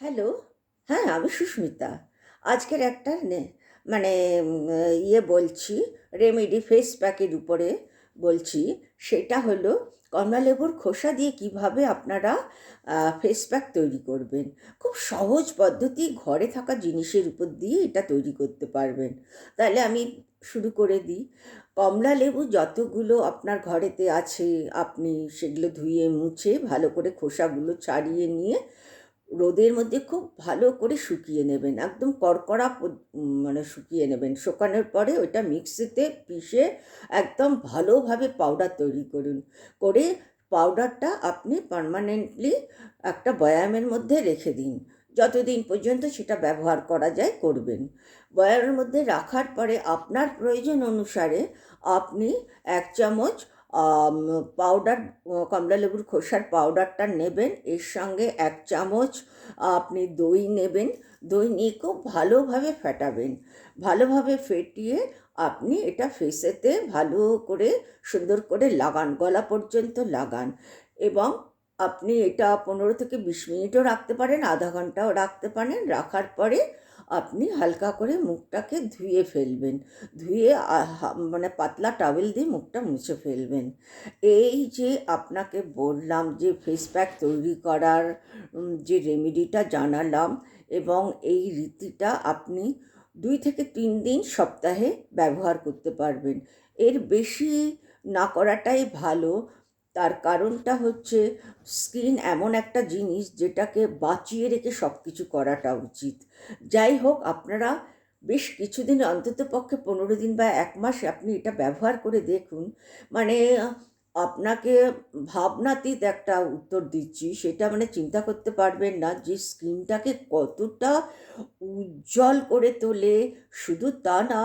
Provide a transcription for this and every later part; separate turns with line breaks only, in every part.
Hello? হ্যাঁ আমি সুস্মিতা। আজকের একটা নে- মানে ইয়ে বলছি রেমেডি ফেস প্যাকের উপরে বলছি, সেটা হলো কমলালেবুর খোসা দিয়ে কীভাবে আপনারা ফেস প্যাক তৈরি করবেন। খুব সহজ পদ্ধতি, ঘরে থাকা জিনিসের উপর দিয়ে এটা তৈরি করতে পারবেন। তাহলে আমি শুরু করে দিই। কমলা লেবু যতগুলো আপনার ঘরেতে আছে, আপনি সেগুলো ধুয়ে মুছে ভালো করে খোসাগুলো ছাড়িয়ে নিয়ে রোদের মধ্যে খুব ভালো করে শুকিয়ে নেবেন, একদম কড়কড়া মানে শুকিয়ে নেবেন। শুকানোর পরে ওইটা মিক্সিতে পিষে একদম ভালোভাবে পাউডার তৈরি করুন। করে পাউডারটা আপনি পার্মানেন্টলি একটা বয়ামের মধ্যে রেখে দিন। যতদিন পর্যন্ত সেটা ব্যবহার করা যায় করবেন। বয়ামের মধ্যে রাখার পরে আপনার প্রয়োজন অনুসারে আপনি এক চামচ পাউডার কমলা লেবুর খোসার পাউডারটা নেবেন। এর সঙ্গে এক চামচ আপনি দই নেবেন। দই নিয়ে খুব ভালোভাবে ফেটাবেন। ভালোভাবে ফেটিয়ে আপনি এটা ফেসেতে ভালো করে সুন্দর করে লাগান, গলা পর্যন্ত লাগান। এবং আপনি এটা পনেরো থেকে বিশ মিনিটও রাখতে পারেন, আধা ঘন্টাও রাখতে পারেন। রাখার পরে আপনি হালকা করে মুখটাকে ধুয়ে ফেলবেন। ধুয়ে মানে পাতলা টাওয়েল দিয়ে মুখটা মুছে ফেলবেন। এই যে আপনাকে বললাম যে ফেস প্যাক তৈরি করার যে রেমেডিটা জানালাম এবং এই রীতিটা আপনি দুই থেকে তিন দিন সপ্তাহে ব্যবহার করতে পারবেন। এর বেশি না করাটাই ভালো। তার কারণটা হচ্ছে স্কিন এমন একটা জিনিস যেটাকে বাঁচিয়ে রেখে সব কিছু করাটা উচিত। যাই হোক, আপনারা বেশ কিছুদিন অন্তত পক্ষে পনেরো দিন বা এক মাস আপনি এটা ব্যবহার করে দেখুন। মানে আপনাকে ভাবনাতীত একটা উত্তর দিচ্ছি। সেটা মানে চিন্তা করতে পারবেন না যে স্কিনটাকে কতটা উজ্জ্বল করে তোলে। শুধু তা না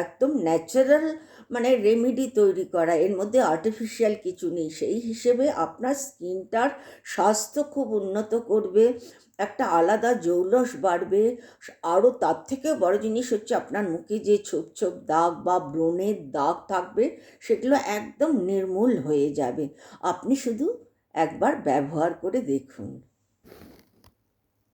একদম ন্যাচারাল মানে রেমেডি তৈরি করা, এর মধ্যে আর্টিফিশিয়াল কিছু নেই। সেই হিসেবে আপনার স্কিনটার স্বাস্থ্য খুব উন্নত করবে, একটা আলাদা জৌলস বাড়বে। আরও তার থেকেও বড় জিনিস হচ্ছে আপনার মুখে যে ছোপ ছোপ দাগ বা ব্রণের দাগ থাকবে, সেগুলো একদম নির্মূল হয়ে যাবে। আপনি শুধু একবার ব্যবহার করে দেখুন।